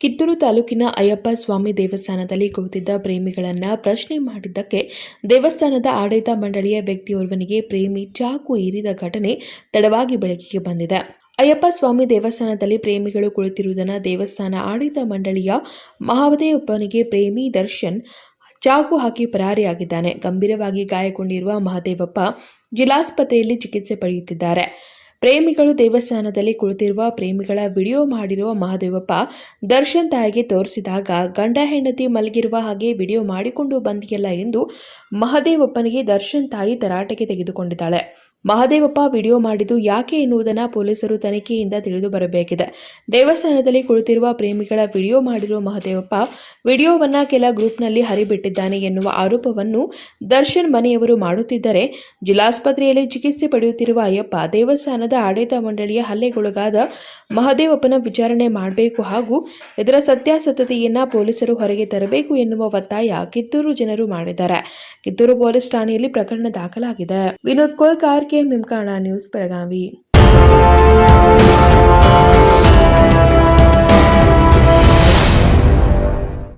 ಕಿತ್ತೂರು ತಾಲೂಕಿನ ಅಯ್ಯಪ್ಪ ಸ್ವಾಮಿ ದೇವಸ್ಥಾನದಲ್ಲಿ ಕುಳಿತಿದ್ದ ಪ್ರೇಮಿಗಳನ್ನು ಪ್ರಶ್ನೆ ಮಾಡಿದ್ದಕ್ಕೆ ದೇವಸ್ಥಾನದ ಆಡಳಿತ ಮಂಡಳಿಯ ವ್ಯಕ್ತಿಯೋರ್ವನಿಗೆ ಪ್ರೇಮಿ ಚಾಕು ಏರಿದ ಘಟನೆ ತಡವಾಗಿ ಬೆಳಕಿಗೆ ಬಂದಿದೆ. ಅಯ್ಯಪ್ಪ ಸ್ವಾಮಿ ದೇವಸ್ಥಾನದಲ್ಲಿ ಪ್ರೇಮಿಗಳು ಕುಳಿತಿರುವುದನ್ನು ದೇವಸ್ಥಾನ ಆಡಳಿತ ಮಂಡಳಿಯ ಮಹಾದೇವಪ್ಪನಿಗೆ ಪ್ರೇಮಿ ದರ್ಶನ್ ಚಾಕು ಹಾಕಿ ಪರಾರಿಯಾಗಿದ್ದಾನೆ. ಗಂಭೀರವಾಗಿ ಗಾಯಗೊಂಡಿರುವ ಮಹದೇವಪ್ಪ ಜಿಲ್ಲಾಸ್ಪತ್ರೆಯಲ್ಲಿ ಚಿಕಿತ್ಸೆ ಪಡೆಯುತ್ತಿದ್ದಾರೆ. ಪ್ರೇಮಿಗಳು ದೇವಸ್ಥಾನದಲ್ಲಿ ಕುಳಿತಿರುವ ಪ್ರೇಮಿಗಳ ವಿಡಿಯೋ ಮಾಡಿರುವ ಮಹಾದೇವಪ್ಪ ದರ್ಶನ್ ತಾಯಿಗೆ ತೋರಿಸಿದಾಗ, ಗಂಡ ಹೆಂಡತಿ ಮಲಗಿರುವ ಹಾಗೆ ವಿಡಿಯೋ ಮಾಡಿಕೊಂಡು ಬಂದಿಯಲ್ಲ ಎಂದು ಮಹದೇವಪ್ಪನಿಗೆ ದರ್ಶನ್ ತಾಯಿ ತರಾಟೆಗೆ ತೆಗೆದುಕೊಂಡಿದ್ದಾಳೆ. ಮಹದೇವಪ್ಪ ವಿಡಿಯೋ ಮಾಡಿದ್ದು ಯಾಕೆ ಎನ್ನುವುದನ್ನು ಪೊಲೀಸರು ತನಿಖೆಯಿಂದ ತಿಳಿದು ಬರಬೇಕಿದೆ. ದೇವಸ್ಥಾನದಲ್ಲಿ ಕುಳಿತಿರುವ ಪ್ರೇಮಿಗಳ ವಿಡಿಯೋ ಮಾಡಿರುವ ಮಹದೇವಪ್ಪ ವಿಡಿಯೋವನ್ನ ಕೆಲ ಗ್ರೂಪ್ನಲ್ಲಿ ಹರಿಬಿಟ್ಟಿದ್ದಾನೆ ಎನ್ನುವ ಆರೋಪವನ್ನು ದರ್ಶನ್ ಮನೆಯವರು ಮಾಡುತ್ತಿದ್ದರೆ, ಜಿಲ್ಲಾಸ್ಪತ್ರೆಯಲ್ಲಿ ಚಿಕಿತ್ಸೆ ಪಡೆಯುತ್ತಿರುವ ಅಯ್ಯಪ್ಪ ದೇವಸ್ಥಾನದ ಆಡಳಿತ ಮಂಡಳಿಯ ಹಲ್ಲೆಗೊಳಗಾದ ಮಹದೇವಪ್ಪನ ವಿಚಾರಣೆ ಮಾಡಬೇಕು ಹಾಗೂ ಇದರ ಸತ್ಯಾಸತ್ಯತೆಯನ್ನು ಪೊಲೀಸರು ಹೊರಗೆ ತರಬೇಕು ಎನ್ನುವ ಒತ್ತಾಯ ಕಿತ್ತೂರು ಜನರು ಮಾಡಿದ್ದಾರೆ. ಕಿತ್ತೂರು ಪೊಲೀಸ್ ಠಾಣೆಯಲ್ಲಿ ಪ್ರಕರಣ ದಾಖಲಾಗಿದೆ. ವಿನೋದ್ ಕೋಲ್ಕಾರ್, ಕೆ ಮಿಮ್ಕಾಣ ನ್ಯೂಸ್ ಬೆಳಗಾವಿ.